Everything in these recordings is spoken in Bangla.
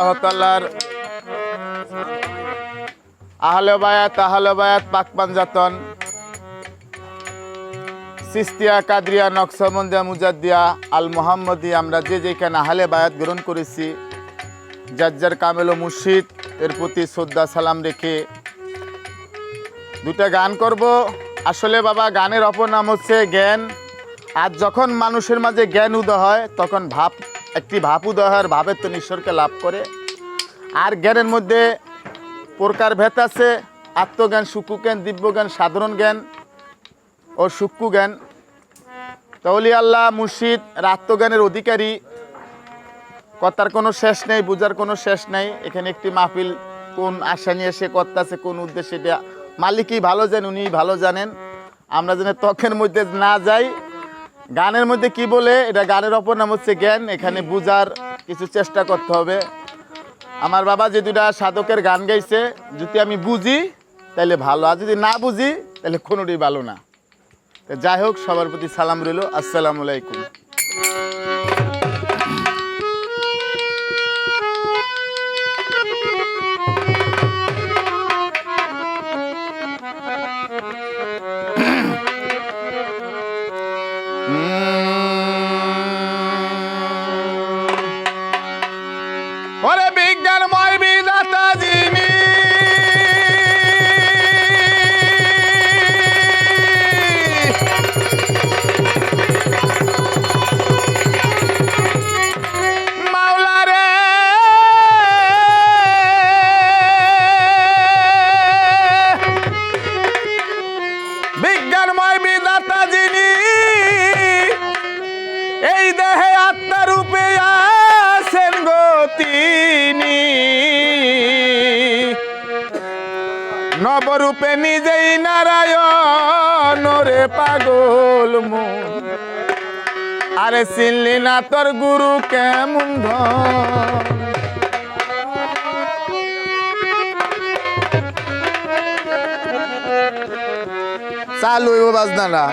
আল্লাহর আহলে বায়াত আহলে বায়াত পাকপান জাতন। সিস্তিয়া, কাদরিয়া, নকশবন্দিয়া, মুজাদ্দিয়া আল মোহাম্মদি আমরা যে যেখানে আহলে বায়াত গ্রহণ করেছি, জাজ্জার কামেল ও মুর্শিদ, এর প্রতি শ্রদ্ধা, সালাম রেখে দুটা গান করব। আসলে বাবা, গানের অপর নাম হচ্ছে জ্ঞান। আর যখন মানুষের মাঝে জ্ঞান উদয় হয়, তখন ভাব একটি উদয় ভাবের তো ঈশ্বরকে লাভ করে। আর জ্ঞানের মধ্যে প্রকার ভেদ আছে। আত্মজ্ঞান সুকু জ্ঞান দিব্য জ্ঞান সাধারণ জ্ঞান ও সুক্কু জ্ঞান তৌলি আল্লাহ মুর্শিদ আত্মজ্ঞানের অধিকারী। কথার কোনো শেষ নেই, বুঝার কোনো শেষ নেই। এখানে একটি মাহফিল কোন আশা নিয়ে সে করতেছে, কোন উদ্দেশ্যে এটা? মালিকই ভালো জানেন উনি ভালো জানেন। আমরা যেন ত্বকের মধ্যে না যাই গানের মধ্যে কি বলে? এটা গানের অপর নাম হচ্ছে জ্ঞান। এখানে বুঝার কিছু চেষ্টা করতে হবে। আমার বাবা যে দুটা সাধকের গান গাইছে, যদি আমি বুঝি তাহলে ভালো। আর যদি না বুঝি তাহলে কোনোটাই ভালো না। যাই হোক, সবার প্রতি সালাম রইল। আসসালামু আলাইকুম। নবরূপে নিজেই নারায়ণ রে পাগল মন। আরে চিনলি না তোর গুরু কেমন ধন? চালু হইব বাজনাটা।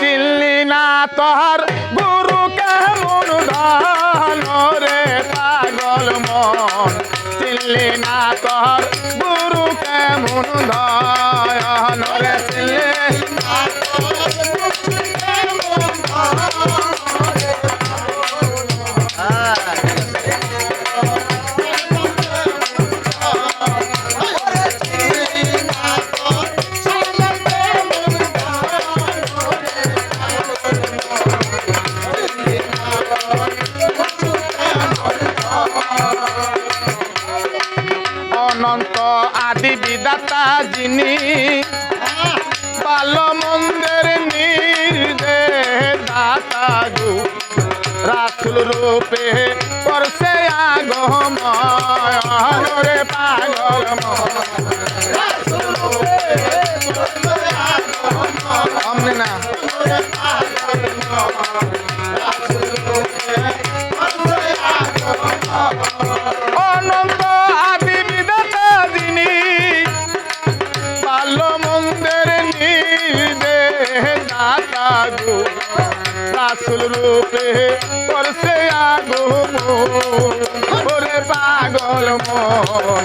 চিনলি না তোহার গুরু কেমন ধন রে পাগল মন? চিনলি না তোহার গুরু কেমন ধন রে চিনলি না তোহার রূপে করছে আগময় রে পাগল অমনে না অনন্ত আদি বিদাতা যিনি ভালো মন্দের নির্দেশ দাতা গো রাসুল রূপে আগম ওরে পাগল মন।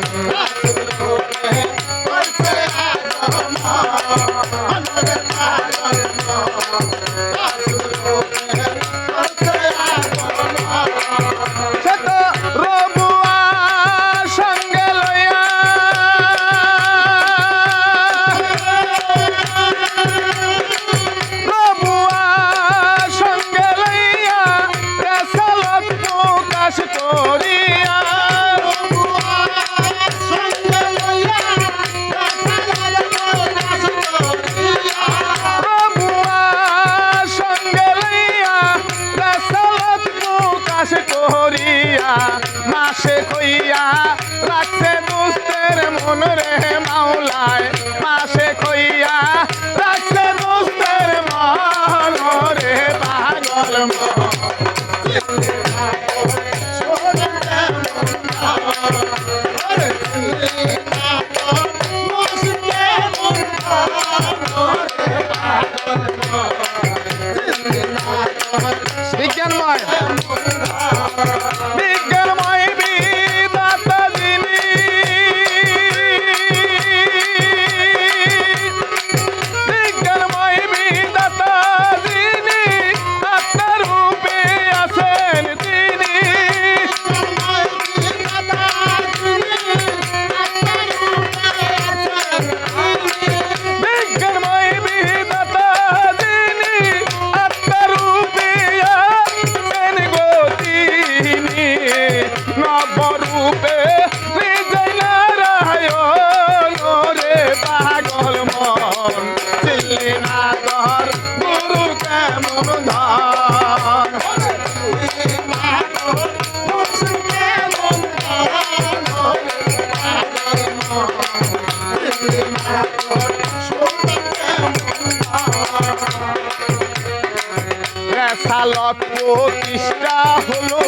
প্রতিষ্ঠা হলো।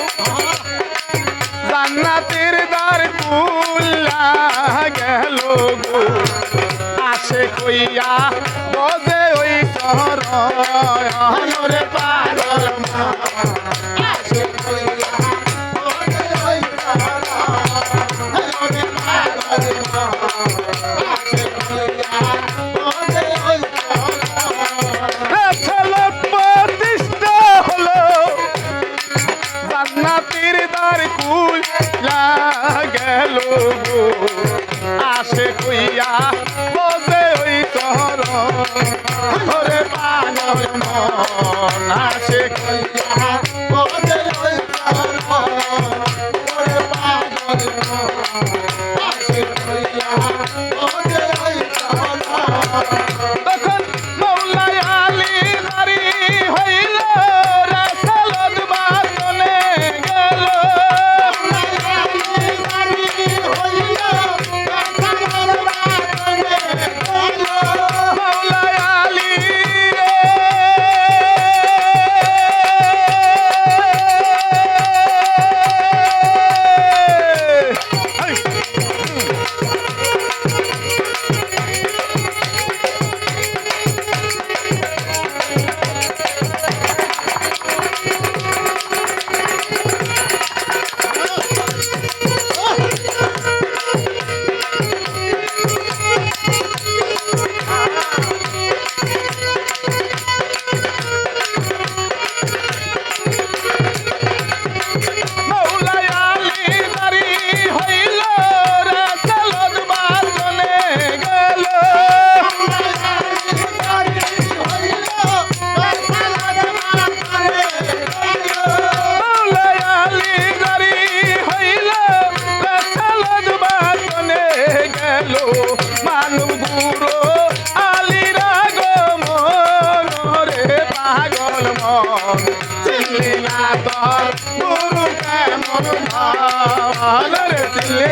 জান্নাতের দ্বার খুল্লা গেল গো। আসে কইয়া বজে ওই শহর পাগল মা। আসে কইয়া ಆದರ ತಿಲ್ಲೇ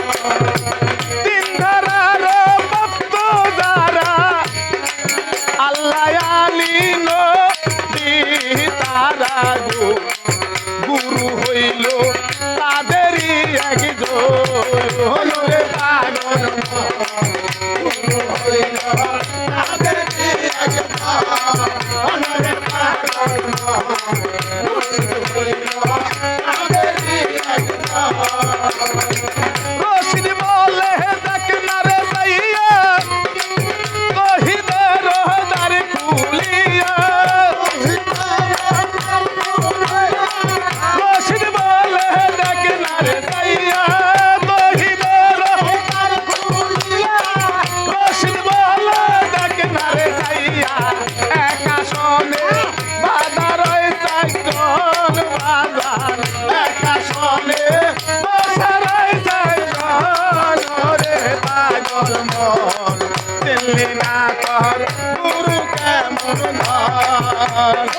ধর গুরু কেমন ধর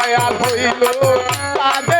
আয়াল হইল তাদের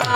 না